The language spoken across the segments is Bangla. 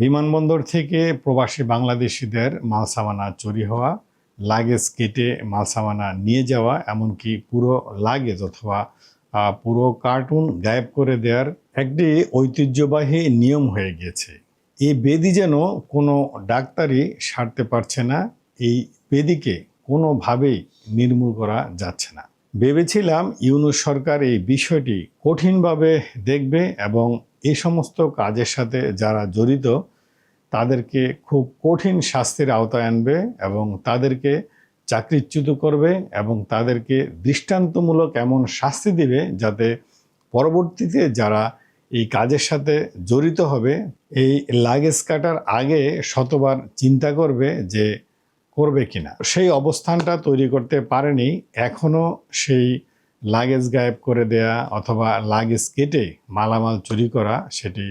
বিমানবন্দর থেকে প্রবাসী বাংলাদেশিদের মালসামানা চুরি হওয়া, লাগেজ কেটে মালসামানা নিয়ে যাওয়া, এমনকি পুরো লাগেজ অথবা পুরো কার্টুন গায়েব করে দেওয়ার একটি ঐতিহ্যবাহী নিয়ম হয়ে গিয়েছে। এই বেদি যেন কোনো ডাক্তারই সারতে পারছে না, এই বেদিকে কোনোভাবেই নির্মূল করা যাচ্ছে না। ভেবেছিলাম ইউনুস সরকার এই বিষয়টি কঠিনভাবে দেখবে এবং এই সমস্ত কাজের সাথে যারা জড়িত, তাদেরকে খুব কঠিন শাস্তির আওতায় আনবে এবং তাদেরকে চাকরিচ্যুত করবে এবং তাদেরকে দৃষ্টান্তমূলক এমন শাস্তি দিবে যাতে পরবর্তীতে যারা এই কাজের সাথে জড়িত হবে, এই লাগেজ কাটার আগে শতবার চিন্তা করবে যে করবে কিনা। সেই অবস্থানটা তৈরি করতে পারেনি। এখনও সেই লাগেজ গায়েব করে দেয়া অথবা লাগেজ কেটে মালামাল চুরি করা সেটি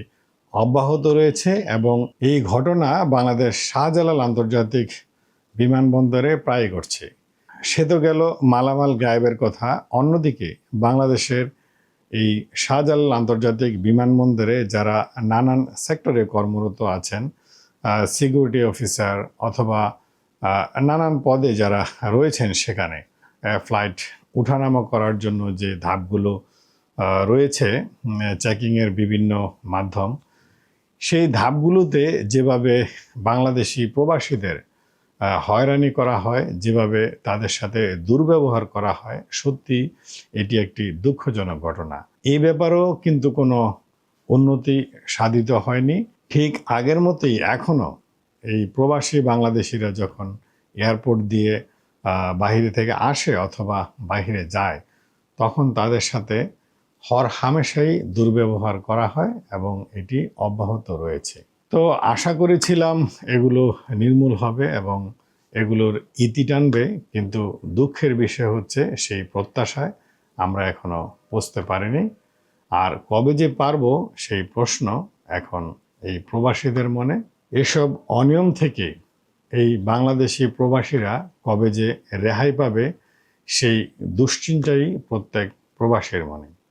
অব্যাহত রয়েছে এবং এই ঘটনা বাংলাদেশ শাহজালাল আন্তর্জাতিক বিমানবন্দরে প্রায় ঘটছে। সে তো গেল মালামাল গায়েবের কথা। অন্যদিকে বাংলাদেশের এই শাহজালাল আন্তর্জাতিক বিমানবন্দরে যারা নানান সেক্টরে কর্মরত আছেন সিকিউরিটি অফিসার অথবা নানান পদে যারা রয়েছেন সেখানে ফ্লাইট উঠানামা করার জন্য যে ধাপগুলো রয়েছে চেকিংয়ের বিভিন্ন মাধ্যম, সেই ধাপগুলোতে যেভাবে বাংলাদেশি প্রবাসীদের হয়রানি করা হয়, যেভাবে তাদের সাথে দুর্ব্যবহার করা হয়, সত্যি এটি একটি দুঃখজনক ঘটনা। এই ব্যাপারেও কিন্তু কোনো উন্নতি সাধিত হয়নি। ঠিক আগের মতোই এখনও এই প্রবাসী বাংলাদেশিরা যখন এয়ারপোর্ট দিয়ে বাহিরে থেকে আসে অথবা বাহিরে যায়, তখন তাদের সাথে হর হামেশাই দুর্ব্যবহার করা হয় এবং এটি অব্যাহত রয়েছে। তো আশা করেছিলাম এগুলো নির্মূল হবে এবং এগুলোর ইতি টানবে, কিন্তু দুঃখের বিষয় হচ্ছে সেই প্রত্যাশায় আমরা এখনও পৌঁছতে পারিনি। আর কবে যে পারব সেই প্রশ্ন এখন এই প্রবাসীদের মনে এসব অনিয়ম থেকে এই বাংলাদেশি প্রবাসীরা কবে যে রেহাই পাবে, সেই দুশ্চিন্তাই প্রত্যেক প্রবাসের মনে।